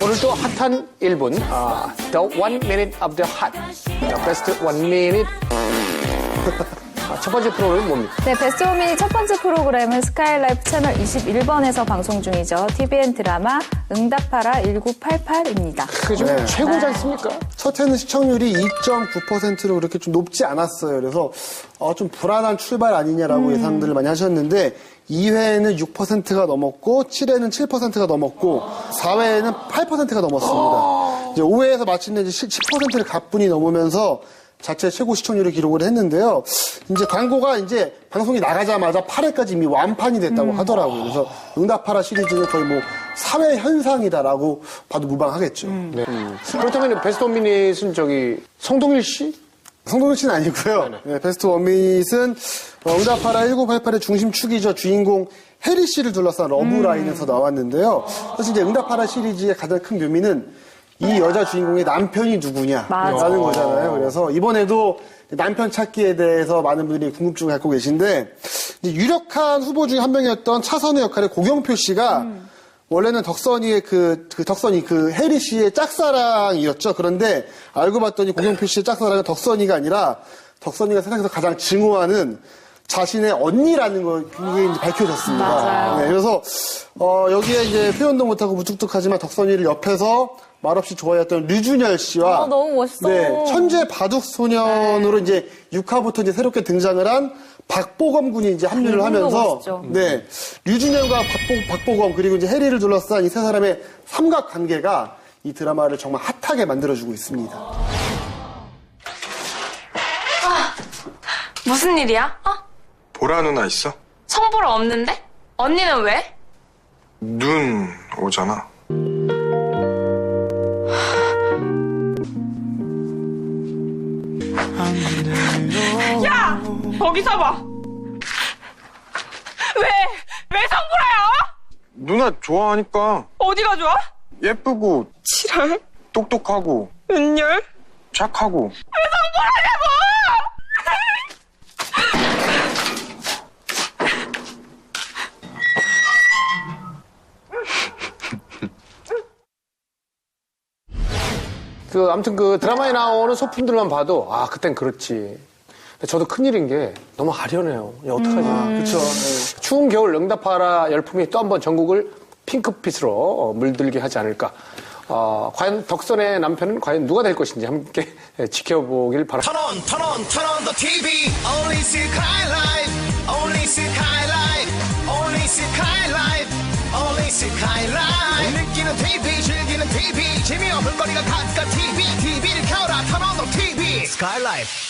오늘도 핫한 1분, 아, The One Minute of the Hot, The Best One Minute. 아, 첫 번째 프로그램은 뭡니까? 네, 베스트 오미니 첫 번째 프로그램은 스카이라이프 채널 21번에서 방송 중이죠. TVN 드라마 응답하라 1988입니다. 그게 좀 네. 최고지 않습니까? 첫 회는 시청률이 2.9%로 그렇게 좀 높지 않았어요. 그래서 어, 좀 불안한 출발 아니냐라고 예상들을 많이 하셨는데 2회에는 6%가 넘었고 7회는 7%가 넘었고 4회에는 8%가 넘었습니다. 이제 5회에서 마침내 이제 10%를 가뿐히 넘으면서 자체 최고 시청률을 기록을 했는데요. 이제 광고가 이제 방송이 나가자마자 8회까지 이미 완판이 됐다고 하더라고요. 그래서 응답하라 시리즈는 거의 뭐 사회 현상이다라고 봐도 무방하겠죠. 네. 그렇다면 베스트 원 미닛은 저기 성동일 씨? 성동일 씨는 아니고요. 네, 베스트 원미닛은 어, 응답하라 1988의 중심축이죠. 주인공 해리 씨를 둘러싼 러브라인에서 나왔는데요. 사실 이제 응답하라 시리즈의 가장 큰 묘미는 이 여자 주인공의 남편이 누구냐라는. 거잖아요. 그래서 이번에도 남편 찾기에 대해서 많은 분들이 궁금증을 갖고 계신데 유력한 후보 중에 한 명이었던 차선우 역할의 고경표 씨가 원래는 덕선이의 그, 그 덕선이 그 혜리 씨의 짝사랑이었죠. 그런데 알고 봤더니 고경표 씨의 짝사랑은 덕선이가 아니라 덕선이가 세상에서 가장 증오하는 자신의 언니라는 거 그게 이제 밝혀졌습니다. 맞아요. 네, 그래서 어, 여기에 이제 표현도 못하고 무뚝뚝하지만 덕선이를 옆에서 말없이 좋아했던 류준열 씨와 어, 너무 멋있어. 네, 천재 바둑 소년으로 이제 6화부터 이제 새롭게 등장을 한 박보검 군이 이제 합류를 이분도 하면서 멋있죠. 네 류준열과 박보, 박보검 그리고 이제 해리를 둘러싼 이 세 사람의 삼각 관계가 이 드라마를 정말 핫하게 만들어주고 있습니다. 무슨 일이야? 어? 보라 누나 있어? 성보라 없는데? 언니는 왜? 눈 오잖아. 야! 거기 서 봐! 왜? 왜 성보라야? 누나 좋아하니까 어디가 좋아? 예쁘고 지랄? 똑똑하고 은열? 착하고 그, 아무튼 그 드라마에 나오는 소품들만 봐도, 아, 그땐 그렇지. 근데 저도 큰일인 게 너무 아련해요. 어떡하지? 그렇죠. 추운 겨울 응답하라 열풍이 또 한 번 전국을 핑크빛으로 어, 물들게 하지 않을까. 어, 과연 덕선의 남편은 과연 누가 될 것인지 함께 지켜보길 바랍니다. TV. 재미와 볼거리가 가득한 TV. TV를 켜라, the TV. Skylife.